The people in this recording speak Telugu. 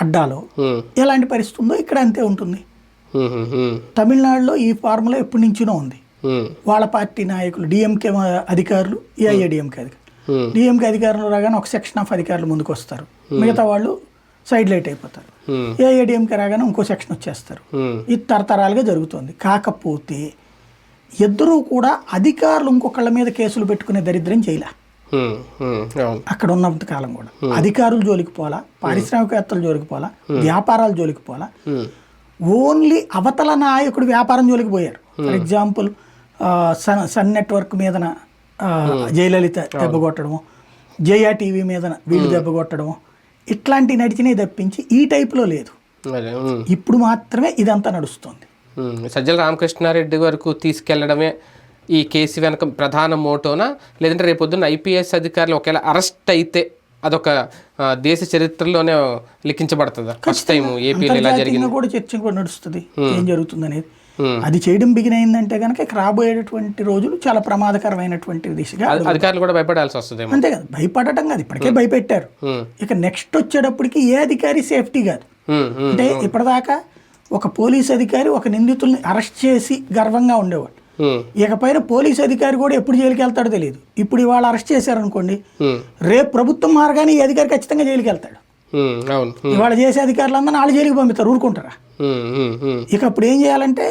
అడ్డాలో. ఎలాంటి పరిస్థితి ఉందో ఇక్కడ అంతే ఉంటుంది. తమిళనాడులో ఈ ఫార్ములా ఎప్పటి నుంచినో ఉంది. వాళ్ళ పార్టీ నాయకులు డిఎంకే అధికారులు ఏఐఏడిఎంకే అధికారులు. డిఎంకే అధికారులు రాగానే ఒక సెక్షన్ ఆఫ్ అధికారులు ముందుకు వస్తారు. మిగతా వాళ్ళు సైడ్ లైట్ అయిపోతారు. ఏఐఏడిఎంకే రాగానే ఇంకో సెక్షన్ వచ్చేస్తారు. ఇది తరతరాలుగా జరుగుతుంది. కాకపోతే ఇద్దరూ కూడా అధికారులు ఇంకొకళ్ళ మీద కేసులు పెట్టుకునే దరిద్రం చేయలే. అక్కడ ఉన్నంత కాలం కూడా. అధికారుల జోలికి పోలా పారిశ్రామికవేత్తల జోలికి పోలా వ్యాపారాల జోలికి పోలా ఓన్లీ అవతల నాయకుడు వ్యాపారం జోలికి పోయారు for example Sun Sun network మీదన జయలలిత దెబ్బ కొట్టడము జయ టీవీ మీదన వీళ్ళు దెబ్బ కొట్టడము ఇట్లాంటివి నడిచినాయి తప్పించి ఈ టైప్లో లేదు. ఇప్పుడు మాత్రమే ఇదంతా నడుస్తుంది. సజ్జల రామకృష్ణారెడ్డి వరకు తీసుకెళ్ళడమే ఈ కేసు వెనక ప్రధాన మోటోనా? లేదంటే రేపొద్దున్న ఐపీఎస్ అధికారులు ఒకవేళ అరెస్ట్ అయితే అదొక దేశ చరిత్రలోనే లిఖించబడుతుందా? ఫస్ట్ టైం ఏపీలో ఇలా జరిగింది? కూడా చర్చ కూడా నడుస్తుంది. ఏం జరుగుతుంది అనేది. అది చేయడం బిగిన్ అయిందంటే కనుక ఇక రాబోయేటటువంటి రోజులు చాలా ప్రమాదకరమైనటువంటి దిశగా అధి- అధికారులు కూడా భయపడాల్సి వస్తుందేమో? అంతే కదా. భయపడటం కాదు. ఇప్పటికే భయపెట్టారు. ఇక నెక్స్ట్ వచ్చేటప్పటికి ఏ అధికారి సేఫ్టీ కాదు. అంటే ఇప్పటిదాకా ఒక పోలీస్ అధికారి ఒక నిందితుల్ని అరెస్ట్ చేసి గర్వంగా ఉండేవాడు. ఇకపైన పోలీస్ అధికారి కూడా ఎప్పుడు జైలుకి వెళ్తాడో తెలియదు ఇప్పుడు ఇవాళ అరెస్ట్ చేశారనుకోండి ఉమ్, రేపు ప్రభుత్వం మారగానే ఈ అధికారి ఖచ్చితంగా జైలుకి వెళ్తాడు. ఉమ్, ఇవాళ చేసే అధికారులందరూ వాళ్ళు జైలుకి పంపిస్తారు ఊరుకుంటారా. ఇక అప్పుడు ఏం చేయాలంటే